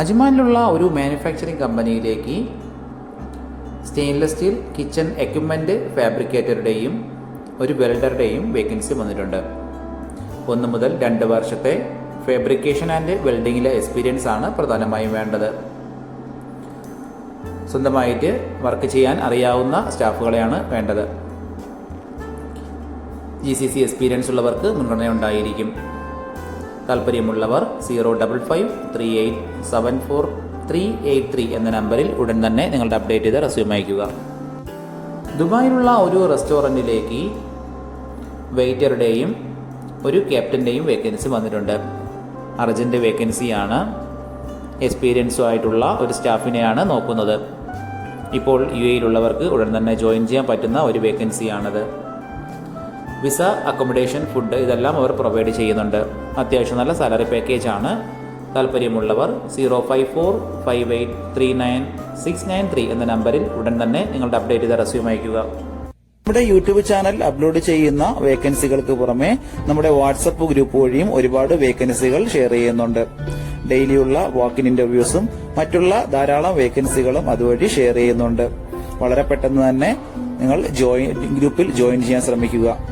അജ്മാനിലുള്ള ഒരു മാനുഫാക്ചറിംഗ് കമ്പനിയിലേക്ക് stainless steel kitchen equipment ഫാബ്രിക്കേറ്ററുടെയും ഒരു വെൽഡറുടെയും വേക്കൻസി വന്നിട്ടുണ്ട്. ഒന്ന് മുതൽ രണ്ട് വർഷത്തെ ഫാബ്രിക്കേഷൻ ആൻഡ് വെൽഡിങ്ങിലെ എക്സ്പീരിയൻസ് ആണ് പ്രധാനമായും വേണ്ടത്. സ്വന്തമായിട്ട് വർക്ക് ചെയ്യാൻ അറിയാവുന്ന സ്റ്റാഫുകളെയാണ് വേണ്ടത്. ജി സി സി എക്സ്പീരിയൻസ് ഉള്ളവർക്ക് മുൻഗണന ഉണ്ടായിരിക്കും. താല്പര്യമുള്ളവർ zero double five three eight seven four three eight three എന്ന നമ്പറിൽ ഉടൻ തന്നെ നിങ്ങളുടെ അപ്ഡേറ്റ് ചെയ്ത റെസ്യൂം അയക്കുക ദുബായിലുള്ള ഒരു റെസ്റ്റോറന്റിലേക്ക് വെയിറ്ററുടെയും ഒരു ക്യാപ്റ്റന്റെയും വേക്കൻസി വന്നിട്ടുണ്ട്. അർജന്റ് വേക്കൻസിയാണ് എക്സ്പീരിയൻസും ആയിട്ടുള്ള ഒരു സ്റ്റാഫിനെയാണ് നോക്കുന്നത്. ഇപ്പോൾ യു എയിലുള്ളവർക്ക് ഉടൻ തന്നെ ജോയിൻ ചെയ്യാൻ പറ്റുന്ന ഒരു വേക്കൻസിയാണത്. വിസ അക്കോമഡേഷൻ ഫുഡ് ഇതെല്ലാം അവർ പ്രൊവൈഡ് ചെയ്യുന്നുണ്ട്. അത്യാവശ്യം നല്ല സാലറി പാക്കേജ് ആണ്. താല്പര്യമുള്ളവർ zero five four five eight three nine six nine three എന്ന നമ്പറിൽ ഉടൻ തന്നെ നിങ്ങളുടെ അപ്ഡേറ്റ് ചെയ്ത റെസ്യൂം അയക്കുക നമ്മുടെ യൂട്യൂബ് ചാനൽ അപ്ലോഡ് ചെയ്യുന്ന വേക്കൻസികൾക്ക് പുറമെ നമ്മുടെ വാട്സപ്പ് ഗ്രൂപ്പ് വഴിയും ഒരുപാട് വേക്കൻസികൾ ഷെയർ ചെയ്യുന്നുണ്ട്. ഡെയിലിയുള്ള വാക്കിൻ ഇന്റർവ്യൂസും മറ്റുള്ള ധാരാളം വേക്കൻസികളും അതുവഴി ഷെയർ ചെയ്യുന്നുണ്ട്. വളരെ പെട്ടെന്ന് തന്നെ നിങ്ങൾ ജോയിൻ ഗ്രൂപ്പിൽ ജോയിൻ ചെയ്യാൻ ശ്രമിക്കുക.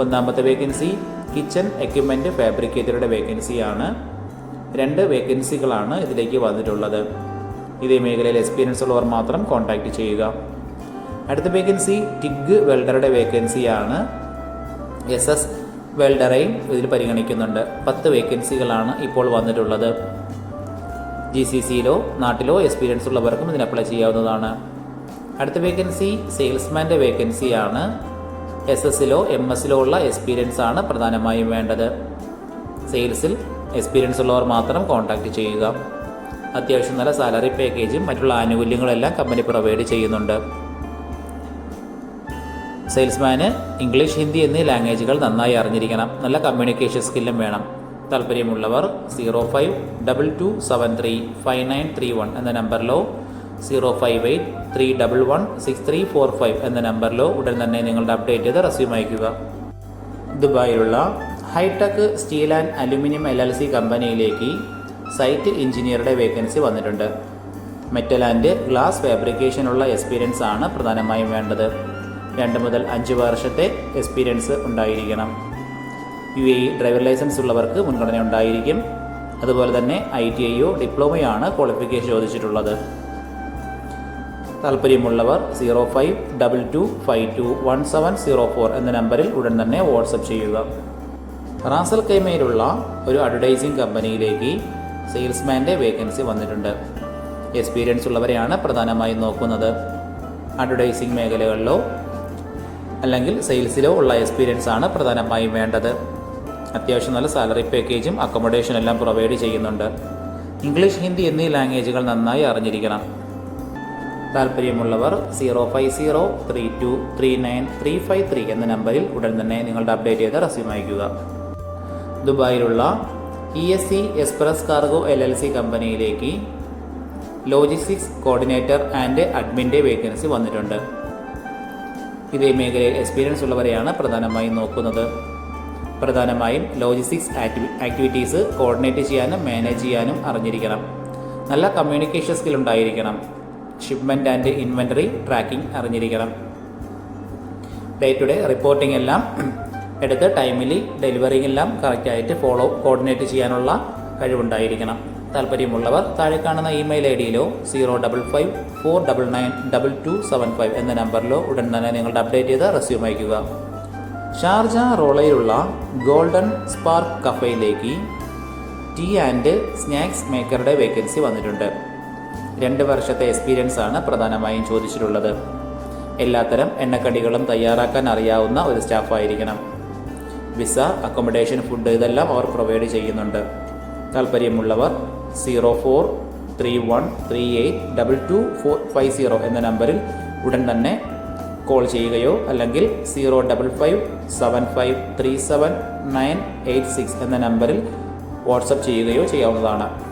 ഒന്നാമത്തെ വേക്കൻസി കിച്ചൺ എക്യുപ്മെന്റ് ഫാബ്രിക്കേറ്ററുടെ വേക്കൻസിയാണ് രണ്ട് വേക്കൻസികളാണ് ഇതിലേക്ക് വന്നിട്ടുള്ളത്. ഇതേ മേഖലയിൽ എക്സ്പീരിയൻസ് ഉള്ളവർ മാത്രം കോൺടാക്റ്റ് ചെയ്യുക. അടുത്ത വേക്കൻസി ടിഗ് വെൽഡറുടെ വേക്കൻസിയാണ് എസ് എസ് വെൽഡറെയും ഇതിൽ പരിഗണിക്കുന്നുണ്ട്. പത്ത് വേക്കൻസികളാണ് ഇപ്പോൾ വന്നിട്ടുള്ളത്. ജി സി സിയിലോ നാട്ടിലോ എക്സ്പീരിയൻസ് ഉള്ളവർക്കും ഇതിന് അപ്ലൈ ചെയ്യാവുന്നതാണ്. അടുത്ത വേക്കൻസി സെയിൽസ്മാന്റെ വേക്കൻസിയാണ് എസ് എസിലോ എം എസിലോ ഉള്ള എക്സ്പീരിയൻസ് ആണ് പ്രധാനമായും വേണ്ടത്. സെയിൽസിൽ എക്സ്പീരിയൻസ് ഉള്ളവർ മാത്രം കോൺടാക്റ്റ് ചെയ്യുക. അത്യാവശ്യം നല്ല സാലറി പാക്കേജും മറ്റുള്ള ആനുകൂല്യങ്ങളെല്ലാം കമ്പനി പ്രൊവൈഡ് ചെയ്യുന്നുണ്ട്. സെയിൽസ്മാന് ഇംഗ്ലീഷ് ഹിന്ദി എന്നീ ലാംഗ്വേജുകൾ നന്നായി അറിഞ്ഞിരിക്കണം. നല്ല കമ്മ്യൂണിക്കേഷൻ സ്കില്ലും വേണം. താല്പര്യമുള്ളവർ zero five double two seven three five nine three one എന്ന നമ്പറിലോ zero five eight three double one six three four five എന്ന നമ്പറിലോ ഉടൻ തന്നെ നിങ്ങളുടെ അപ്ഡേറ്റ് ചെയ്ത് റെസ്യൂം അയക്കുക ദുബായിലുള്ള hitech steel and aluminium L L C കമ്പനിയിലേക്ക് സൈറ്റ് എഞ്ചിനീയറുടെ വേക്കൻസി വന്നിട്ടുണ്ട്. മെറ്റൽ ആൻഡ് ഗ്ലാസ് ഫാബ്രിക്കേഷനുള്ള എക്സ്പീരിയൻസ് ആണ് പ്രധാനമായും വേണ്ടത്. രണ്ട് മുതൽ അഞ്ച് വർഷത്തെ എക്സ്പീരിയൻസ് ഉണ്ടായിരിക്കണം. യു എ ഡ്രൈവർ ലൈസൻസ് ഉള്ളവർക്ക് മുൻഗണന ഉണ്ടായിരിക്കും. അതുപോലെ തന്നെ ഐ ടി ഐയോ ഡിപ്ലോമയോ ആണ് ക്വാളിഫിക്കേഷൻ ചോദിച്ചിട്ടുള്ളത്. താല്പര്യമുള്ളവർ zero five double two five two one seven zero four എന്ന നമ്പറിൽ ഉടൻ തന്നെ വാട്സപ്പ് ചെയ്യുക. റാസൽ കൈമയിലുള്ള ഒരു അഡ്വർടൈസിംഗ് കമ്പനിയിലേക്ക് സെയിൽസ്മാന്റെ വേക്കൻസി വന്നിട്ടുണ്ട്. എക്സ്പീരിയൻസ് ഉള്ളവരെയാണ് പ്രധാനമായും നോക്കുന്നത്. അഡ്വർടൈസിംഗ് മേഖലകളിലോ അല്ലെങ്കിൽ സെയിൽസിലോ ഉള്ള എക്സ്പീരിയൻസ് ആണ് പ്രധാനമായും വേണ്ടത്. അത്യാവശ്യം നല്ല സാലറി പാക്കേജും അക്കോമഡേഷനും എല്ലാം പ്രൊവൈഡ് ചെയ്യുന്നുണ്ട്. ഇംഗ്ലീഷ് ഹിന്ദി എന്നീ ലാംഗ്വേജുകൾ നന്നായി അറിഞ്ഞിരിക്കണം. താല്പര്യമുള്ളവർ zero five zero three two three nine three five three എന്ന നമ്പറിൽ ഉടൻ തന്നെ നിങ്ങളുടെ അപ്ഡേറ്റ് ചെയ്ത റെസ്യൂം അയക്കുക ദുബായിലുള്ള E S C express cargo L L C കമ്പനിയിലേക്ക് ലോജിസ്റ്റിക്സ് കോർഡിനേറ്റർ ആൻഡ് അഡ്മിന്റെ വേക്കൻസി വന്നിട്ടുണ്ട്. ഇതേ മേഖലയിൽ എക്സ്പീരിയൻസ് ഉള്ളവരെയാണ് പ്രധാനമായും നോക്കുന്നത്. പ്രധാനമായും ലോജിസ്റ്റിക്സ് ആക്ടിവിറ്റീസ് കോർഡിനേറ്റ് ചെയ്യാനും മാനേജ് ചെയ്യാനും അറിഞ്ഞിരിക്കണം. നല്ല കമ്മ്യൂണിക്കേഷൻ സ്കിൽ ഉണ്ടായിരിക്കണം. ഷിപ്മെന്റ് ആൻഡ് ഇൻവെന്ററി ട്രാക്കിംഗ് അറിഞ്ഞിരിക്കണം. ഡേ ടു ഡേ റിപ്പോർട്ടിംഗ് എല്ലാം എടുത്ത് ടൈമിലി ഡെലിവറിങ് എല്ലാം കറക്റ്റായിട്ട് ഫോളോ കോർഡിനേറ്റ് ചെയ്യാനുള്ള കഴിവുണ്ടായിരിക്കണം. താല്പര്യമുള്ളവർ താഴെ കാണുന്ന email I ഡിയിലോ zero double five four double nine double two seven five എന്ന നമ്പറിലോ ഉടൻ തന്നെ നിങ്ങളുടെ അപ്ഡേറ്റ് ചെയ്ത് റെസ്യൂം അയക്കുക ഷാർജ റോളയിലുള്ള ഗോൾഡൻ സ്പാർക്ക് കഫയിലേക്ക് ടീ ആൻഡ് സ്നാക്സ് മേക്കറുടെ വേക്കൻസി വന്നിട്ടുണ്ട്. രണ്ട് വർഷത്തെ എക്സ്പീരിയൻസ് ആണ് പ്രധാനമായും ചോദിച്ചിട്ടുള്ളത്. എല്ലാത്തരം എണ്ണക്കടികളും തയ്യാറാക്കാൻ അറിയാവുന്ന ഒരു സ്റ്റാഫായിരിക്കണം വിസ അക്കോമഡേഷൻ ഫുഡ് ഇതെല്ലാം അവർ പ്രൊവൈഡ് ചെയ്യുന്നുണ്ട്. താല്പര്യമുള്ളവർ zero four three one three eight double two four five zero എന്ന നമ്പറിൽ ഉടൻ തന്നെ കോൾ ചെയ്യുകയോ അല്ലെങ്കിൽ zero double five seven five three seven nine eight six എന്ന നമ്പറിൽ വാട്സപ്പ് ചെയ്യുകയോ ചെയ്യാവുന്നതാണ്.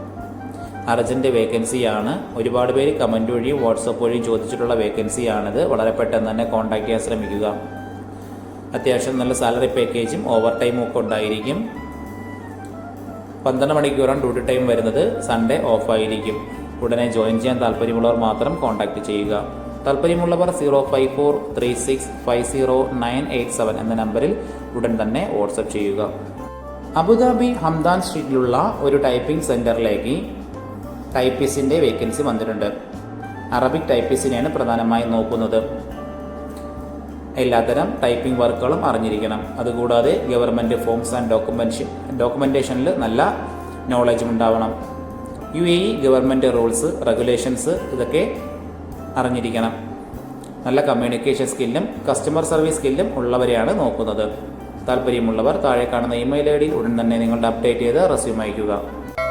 അർജന്റ് വേക്കൻസിയാണ്. ഒരുപാട് പേര് കമന്റ് വഴിയും വാട്സപ്പ് വഴിയും ചോദിച്ചിട്ടുള്ള വേക്കൻസിയാണിത്. വളരെ പെട്ടെന്ന് തന്നെ കോൺടാക്ട് ചെയ്യാൻ ശ്രമിക്കുക. അത്യാവശ്യം നല്ല സാലറി പാക്കേജും ഓവർ ടൈമും ഒക്കെ ഉണ്ടായിരിക്കും. പന്ത്രണ്ട് മണിക്കൂറാണ് ഡ്യൂട്ടി ടൈം വരുന്നത്. സൺഡേ ഓഫ് ആയിരിക്കും ഉടനെ ജോയിൻ ചെയ്യാൻ താല്പര്യമുള്ളവർ മാത്രം കോൺടാക്ട് ചെയ്യുക. താല്പര്യമുള്ളവർ zero five four three six five zero nine eight seven എന്ന നമ്പറിൽ ഉടൻ തന്നെ വാട്സപ്പ് ചെയ്യുക. അബുദാബി ഹംദാൻ സ്ട്രീറ്റിലുള്ള ഒരു ടൈപ്പിംഗ് സെന്ററിലേക്ക് ടൈപ്പിസ്റ്റിന്റെ വേക്കൻസി വന്നിട്ടുണ്ട്. അറബിക് ടൈപ്പിസിനെയാണ് പ്രധാനമായും നോക്കുന്നത്. എല്ലാത്തരം ടൈപ്പിംഗ് വർക്കുകളും അറിഞ്ഞിരിക്കണം. അതുകൂടാതെ ഗവൺമെന്റ് ഫോംസ് ആൻഡ് ഡോക്യുമെൻഷൻ ഡോക്യുമെന്റേഷനിൽ നല്ല നോളജും ഉണ്ടാവണം. U A E government rules regulations ഇതൊക്കെ അറിഞ്ഞിരിക്കണം. നല്ല കമ്മ്യൂണിക്കേഷൻ സ്കില്ലും കസ്റ്റമർ സർവീസ് സ്കില്ലും ഉള്ളവരെയാണ് നോക്കുന്നത്. താല്പര്യമുള്ളവർ താഴെ കാണുന്ന ഇമെയിൽ ഐ ഡിയിൽ ഉടൻ തന്നെ നിങ്ങളുടെ അപ്ഡേറ്റ് ചെയ്ത് റെസ്യൂം അയയ്ക്കുക.